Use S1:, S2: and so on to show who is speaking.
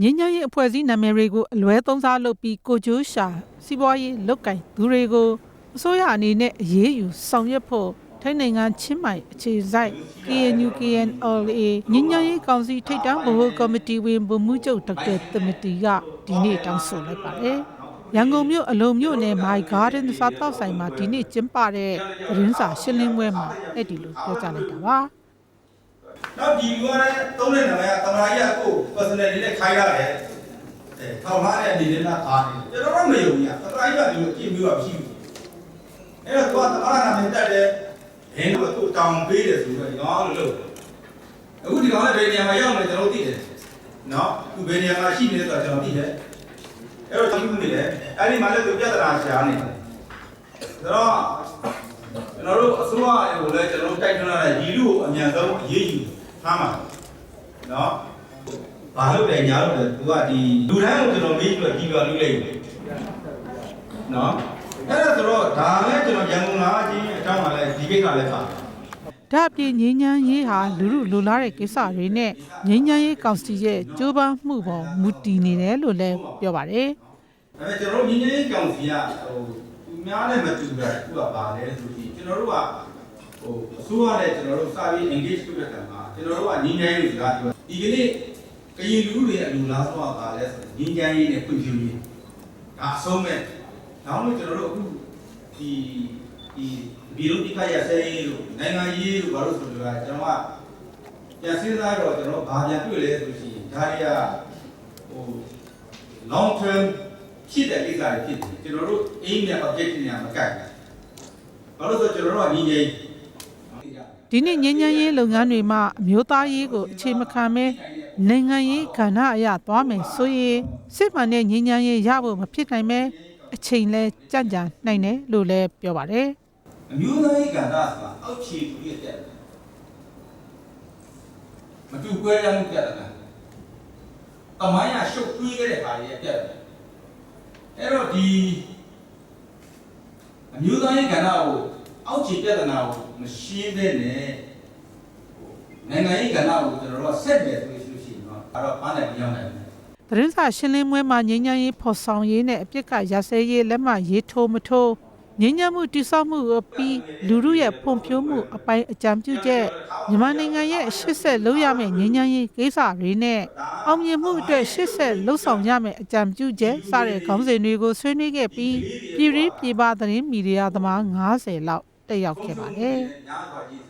S1: ငင်းညရေးအဖွဲ့အစည်းနာမည်တွေကိုအလွဲသုံးစားလုပ်ပြီးကိုကျိုးရှာစီးပွားရေးလုတ်ကင်သူတွေကိုအစိုးရအနေနဲ့အရေးယူဆောင်ရွက်ဖို့ထိုင်းနိုင်ငံချင်းမိုင်အခြေစိုက် KNU KNLA ညညရေးကောင်စီထိပ်တန်းဗဟိုကော်မတီဝင်ဗိုလ်မှူးချုပ်ဒေါက်တာသမတီကဒီနေ့တောင်းဆိုလိုက်ပါတယ်။ရန်ကုန်မြို့အလုံမြို့နယ် My Garden စားတောက်ဆိုင်မှာဒီနေ့ကျင်းပတဲ့သတင်းစာရှင်းလင်းပွဲမှာအဲ့ဒီလိုပြောကြားလိုက်တာပါ။
S2: နောက်ဒီလူကလည်းသုံးတဲ့နာမည်ကတမရာကြီးကကို personal လေးနဲ့ခိုင်းရတယ်အဲထောက်ထားတဲ့အနေနဲ့လားအားနေကျွန်တော်တော့မယုံဘူးကတမရာကြီးကဒီလိုအပြည့်မျိုးမရှိဘူးအဲ့တော့သူကတမရာနာမည်တက်တယ်ဘင်းတော့သူ့တောင်ပေးတယ်ဆိုတော့ဒီကောင်လို့လို့အခုဒီကောင်လည်းဘယ်နေရာမှာရောက်နေကျွန်တော်သိတယ်နော်သူဘယ်နေရာမှာရှိနေလဲဆိုတော့ကျွန်တော်သိတယ်အဲ့တော့သိမှုနေတယ်အဲ့ဒီမှာလည်းသူပြဿနာရှာနေတယ်ဒါတော့ကျွန်တော်တို့အစိုးရကိုလည်းကျွန်တော်တို့တိုက်တွန်းရတဲ့ညီလူကိုအမြန်ဆုံးအရေးယူ ထားမှာနော်ဘာလို့လဲညာလို့လဲသူကဒီလူတိုင်းကိုကျွန်တော်မေးပြီးတော့ကြည်ပြလို့လိုက်တယ်နော်အဲ့ဒါဆိုတော့ဒါလည်းကျွန်တော်ရန်ကုန်လာခြင်းအကြောင်းကလည်းဒီကိစ္စလည်းပါ
S1: ဒါအပြင်ငြိမ်းချမ်းရေးဟာလူလူလိုလားတဲ့ကိစ္စတွေနဲ့ငြိမ်းချမ်းရေးကောင်စီရဲ့ကြိုးပမ်းမှုပေါ်မူတည်နေတယ်လို့လည်းပြောပါတယ်
S2: ဒါပေမဲ့ကျွန်တော်တို့ညီညီကောင်စီကဟိုသူများနဲ့မတူတာသူကပါလဲဆိုပြီးကျွန်တော်တို့က ဟိုအစိုးရနဲ့ကျွန်တော်တို့စာပြီး engage လုပ်တဲ့အခါမှာကျွန်တော်တို့ကညီညီရေးစကားပြောဒီကနေ့ကရင်လူတွေအလူလားဆိုတော့ပါလဲဆိုညီညီရေးနဲ့ဖွံ့ဖြိုးရေးဒါအဆုံးမဲ့နောက်လို့ကျွန်တော်တို့အခုဒီဒီဘီလိုတိခါရဆဲရေးလို့နိုင်ငံရေးလို့ဘာလို့ဆိုတော့ကျွန်တော်ကပြန်စဉ်းစားတော့ကျွန်တော်ဘာပြန်တွေ့လဲဆိုရှင်ဒါတွေကဟို long term ဖြစ်တဲ့ကိစ္စတွေဖြစ်တယ်ကျွန်တော်တို့ aim နဲ့ objective နဲ့မကိုက်ဘူးဘာလို့ဆိုကျွန်တော်တို့ကညီငယ်
S1: ဒီနေ့ငြိမ်းချမ်းရေးလုပ်ငန်းတွေမှာအမျိုးသားရေးကိုအခြေမခံမဲနိုင်ငံရေးကဏ္ဍအရသွားမယ်ဆိုရင်စစ်မှန်တဲ့ငြိမ်းချမ်းရေးရဖို့မဖြစ်နိုင်မဲအချိန်လဲကြံ့ကြာနိုင်တယ်လို့လည်းပြောပါတယ်
S2: အမျိုးသားရေးကဏ္ဍဆိုတာအောက်ခြေသူရဲ့တက်တယ်မတူကွဲရမှုတက်တယ်တမိုင်းရရှုပ်တွေးခဲ့တဲ့ဟာတွေရဲ့တက်တယ်အဲ့တော့ဒီအမျိုးသားရေးကဏ္ဍကိုအောက်ခြေပြဿနာကို မရှင်းတဲ့နဲ့နိုင်ငံရေးကဏ္ဍကိုကျွန်တော်တို့ကဆက်တယ်ဆိုလို့ရှိရင်တော့အဲ့တော့ပန်းတယ်မရောက်နိုင်ဘူး
S1: သတင်းစာရှင်းလင်းပွဲမှာငြိမ်းချမ်းရေးဖော်ဆောင်ရေးနဲ့အပြစ်ကရစဲရေးလက်မှတ်ရေးထိုးမထိုးငြိမ်းချမ်းမှုတိစောက်မှုကိုပြီးလူမှုရဲ့ဖွံ့ဖြိုးမှုအပိုင်းအကြံပြုချက်မြန်မာနိုင်ငံရဲ့ရှစ်ဆက်လုံးရမယ့်ငြိမ်းချမ်းရေးကိစ္စတွေနဲ့အောင်မြင်မှုအတွက်ရှစ်ဆက်လှုပ်ဆောင်ရမယ့်အကြံပြုချက်စတဲ့ခေါင်းစဉ်တွေကိုဆွေးနွေးခဲ့ပြီးပြည်ရင်းပြည်ပသတင်းမီဒီယာသမား90လောက် တက်ရောက်ခဲ့ပါတယ်
S2: ညားစွာကြီး